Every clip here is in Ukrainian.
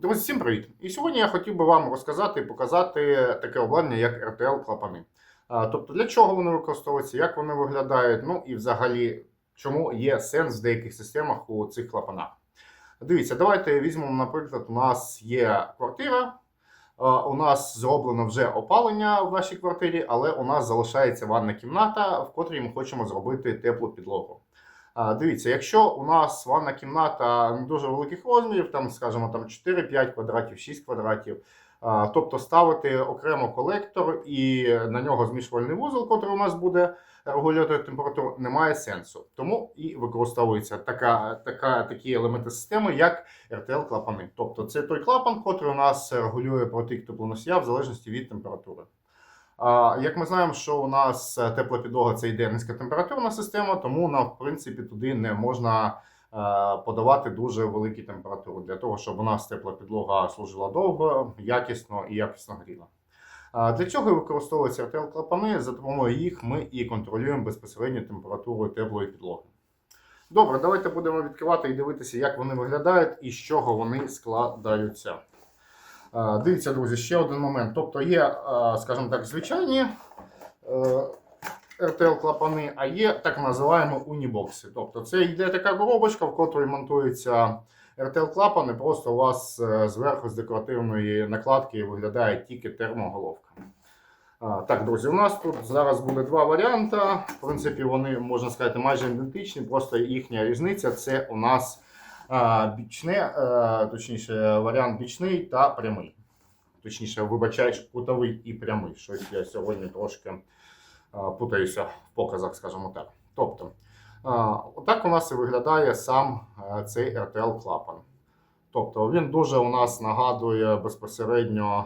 Друзі, всім привіт! І сьогодні я хотів би вам розказати і показати таке обладнання, як RTL клапани. Тобто для чого вони використовуються, як вони виглядають, ну і взагалі, чому є сенс в деяких системах у цих клапанах. Дивіться, давайте візьмемо, наприклад, у нас є квартира. У нас зроблено вже опалення в нашій квартирі, але у нас залишається ванна кімната, в котрій ми хочемо зробити теплу підлогу. Дивіться, якщо у нас ванна кімната не дуже великих розмірів, там, скажімо, там 4-5 квадратів, 6 квадратів, тобто ставити окремо колектор і на нього змішувальний вузол, який у нас буде регулювати температуру, немає сенсу. Тому і використовується така, така, такі елементи системи, як RTL-клапани. Тобто це той клапан, який у нас регулює протік теплоносія в залежності від температури. Як ми знаємо, що у нас е, тепла підлога це йде низькотемпературна система, тому нам, в принципі, туди не можна е, подавати дуже великі температури для того, щоб у нас тепла підлога служила довго, якісно і якісно гріла. Для чого використовуються РТЛ-клапани? За допомогою їх ми і контролюємо безпосередньо температуру теплої підлоги. Добре, давайте будемо відкривати і дивитися, як вони виглядають і з чого вони складаються. Е, Дивіться, друзі, ще один момент. Тобто є, е, скажімо так, звичайні RTL-клапани, а є так називаємо унібокси. Тобто це йде така коробочка, в котрій монтуються RTL-клапани, просто у вас е, зверху з декоративної накладки виглядає тільки термоголовка. Так, друзі, у нас тут зараз буде два варіанти. В принципі, вони, можна сказати, майже ідентичні, просто їхня різниця це у нас бічне, е, точніше, варіант бічний та прямий. Точніше, вибачаєш, кутовий і прямий. Щось я сьогодні трошки путаюся в показах, скажімо так. Тобто, отак у нас і виглядає сам е, цей RTL-клапан. Тобто він дуже у нас нагадує безпосередньо,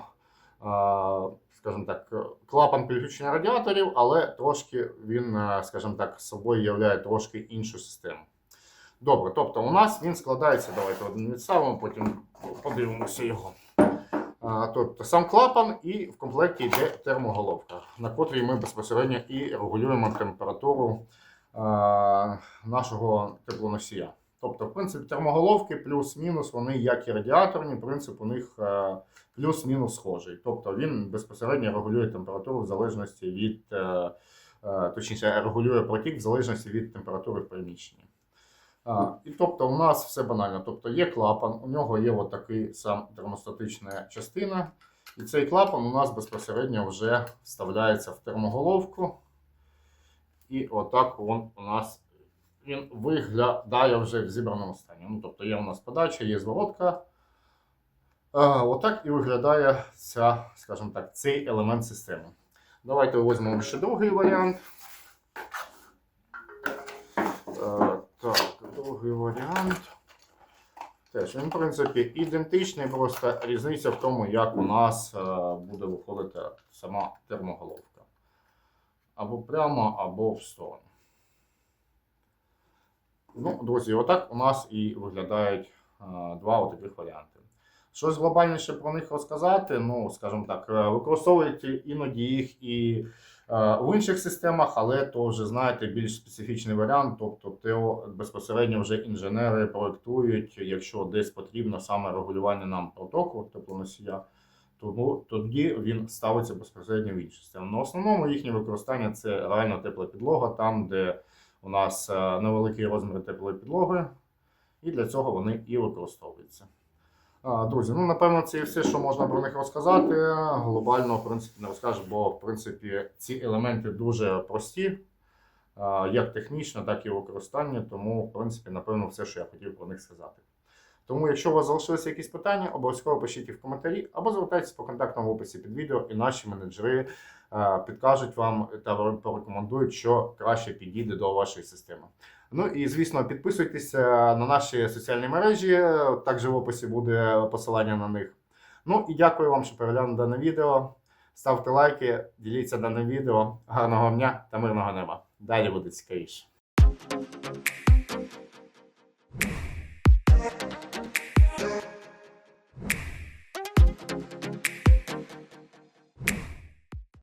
скажімо так, клапан підключення радіаторів, але трошки він, е, скажімо так, собою являє трошки іншу систему. Добре, тобто у нас він складається, давайте один відставимо, потім подивимося його. Тобто сам клапан і в комплекті йде термоголовка, на котрій ми безпосередньо і регулюємо температуру нашого теплоносія. Тобто, в принципі, термоголовки плюс-мінус, вони як і радіаторні, принцип у них е, плюс-мінус схожий. Тобто він безпосередньо регулює температуру в залежності від, е, е, точніше, регулює протік в залежності від температури в приміщенні. А, І тобто у нас все банально. Тобто є клапан, у нього є от такий сам термостатична частина. І цей клапан у нас безпосередньо вже вставляється в термоголовку. І отак він у нас він виглядає вже в зібраному стані. Ну, тобто є у нас подача, є зворотка. А, отак і виглядає ця, скажімо так, цей елемент системи. Давайте візьмемо ще другий варіант. Другий варіант. Теж він, в принципі, ідентичний, просто різниця в тому, як у нас е, буде виходити сама термоголовка. Або прямо, або в сторону. Ну, друзі, отак у нас і виглядають е, два отаких варіанти. Щось глобальніше про них розказати, ну, скажімо так, е, використовують іноді їх і е, в інших системах, але то вже знаєте більш специфічний варіант, тобто то безпосередньо вже інженери проектують, якщо десь потрібно саме регулювання нам протоку теплоносія, тому тоді він ставиться безпосередньо в іншу систему. На основному їхнє використання це реально тепла підлога, там, де у нас е, невеликий розмір теплої підлоги, і для цього вони і використовуються. Друзі, ну напевно, це і все, що можна про них розказати. Глобально, в принципі, не розкажу, бо в принципі ці елементи дуже прості, як технічно, так і у використанні. Тому, в принципі, напевно, все, що я хотів про них сказати. Тому, якщо у вас залишилися якісь питання, обов'язково пишіть їх в коментарі або звертайтеся по контактам в описі під відео, і наші менеджери е, підкажуть вам та порекомендують, що краще підійде до вашої системи. Ну і звісно, підписуйтесь на наші соціальні мережі. Також в описі буде посилання на них. Ну і дякую вам, що переглянули дане відео. Ставте лайки, діліться даним відео. Гарного дня та мирного неба. Далі буде цікавіше.